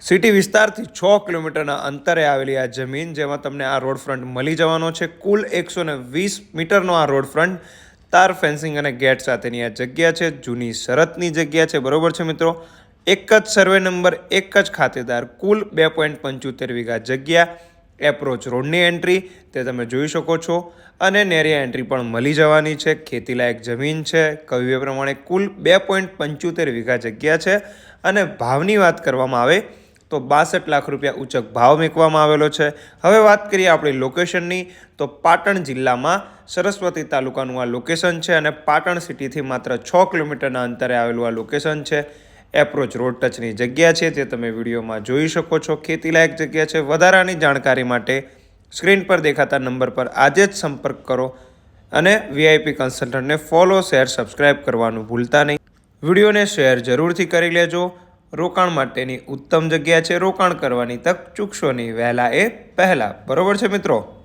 City વિસ્તારથી છ કિલોમીટરના અંતરે આવેલી આ જમીન, જેમાં તમને આ રોડ ફ્રન્ટ મળી જવાનો છે. કુલ એકસો ને વીસ મીટરનો આ રોડ ફ્રન્ટ, તાર ફેન્સિંગ અને ગેટ સાથેની આ જગ્યા છે. જૂની શરતની જગ્યા છે. બરોબર છે મિત્રો? એક જ સર્વે નંબર, એક જ ખાતેદાર. કુલ બે પોઈન્ટ પંચોતેર વીઘા જગ્યા, એપ્રોચ રોડની એન્ટ્રી, તે તમે જોઈ શકો છો. અને નેરિયા એન્ટ્રી પણ મળી જવાની છે. ખેતીલાયક જમીન છે. કવિએ પ્રમાણે કુલ બે પોઈન્ટ પંચોતેર વીઘા જગ્યા છે. અને ભાવની વાત કરવામાં આવે તો બાસઠ લાખ રૂપિયા ઉચક ભાવ મૂકવામાં આવેલો છે. હવે વાત કરીએ આપણી લોકેશનની તો પાટણ જિલ્લામાં સરસ્વતી તાલુકાનું આ લોકેશન છે અને પાટણ સિટીથી માત્ર છ કિલોમીટરના અંતરે આવેલું આ લોકેશન છે. એપ્રોચ રોડ ટચની જગ્યા છે તે તમે વિડીયોમાં જોઈ શકો છો. ખેતીલાયક જગ્યા છે. વધારાની જાણકારી માટે સ્ક્રીન પર દેખાતા નંબર પર આજે જ સંપર્ક કરો અને વીઆઈપી કન્સલ્ટન્ટને ફોલો શેર સબસ્ક્રાઇબ કરવાનું ભૂલતા નહીં. વિડીયોને શેર જરૂરથી કરી લેજો. રોકાણ માટેની ઉત્તમ જગ્યા છે. રોકાણ કરવાની તક ચૂકશો નહીં. વહેલા એ પહેલાં. બરોબર છે મિત્રો?